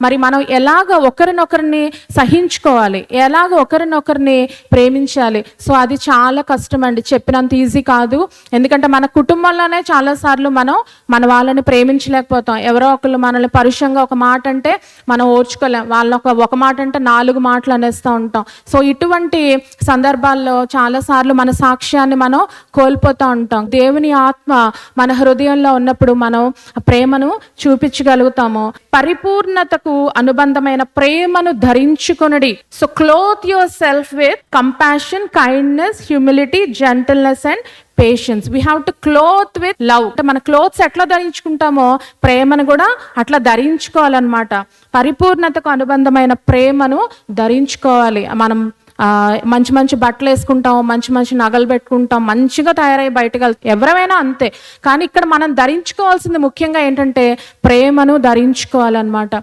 మరి మనం ఎలాగ ఒకరినొకరిని సహించుకోవాలి? ఎలాగ ఒకరినొకరిని ప్రేమించాలి? సో అది చాలా కష్టం అండి చెప్పినంత ఈజీ కాదు. ఎందుకంటే మన కుటుంబంలోనే చాలాసార్లు మనం మన వాళ్ళని ప్రేమించలేకపోతాం. ఎవరో ఒకళ్ళు మనల్ని పరుషంగా ఒక మాట అంటే మనం ఓర్చుకోలేం. వాళ్ళని ఒక ఒక మాట అంటే నాలుగు మాటలు అనేస్తూ ఉంటాం. సో ఇటువంటి సందర్భాల్లో చాలాసార్లు మన సాక్ష్యాన్ని మనం కోల్పోతూ ఉంటాం. దేవుని ఆత్మ మన హృదయంలో ఉన్నప్పుడు మనం ప్రేమను చూపించగలుగుతాము. పరిపూర్ణతకు అనుబంధమైన ప్రేమను ధరించుకొనడి. So clothe your self with compassion kindness humility gentleness and patience we have to clothe with love అంటే మన క్లోత్స్ ఎట్లా ధరించుకుంటామో ప్రేమను కూడా అట్లా ధరించుకోవాలన్నమాట. పరిపూర్ణతకు అనుబంధమైన ప్రేమను ధరించుకోవాలి. మనం మంచి మంచి బట్టలు వేసుకుంటాం మంచి మంచి నగలు పెట్టుకుంటాం మంచిగా తయారై బయటకు వెళ్తాం. ఎవరైనా అంతే. కానీ ఇక్కడ మనం ధరించుకోవాల్సింది ముఖ్యంగా ఏంటంటే ప్రేమను ధరించుకోవాలన్నమాట.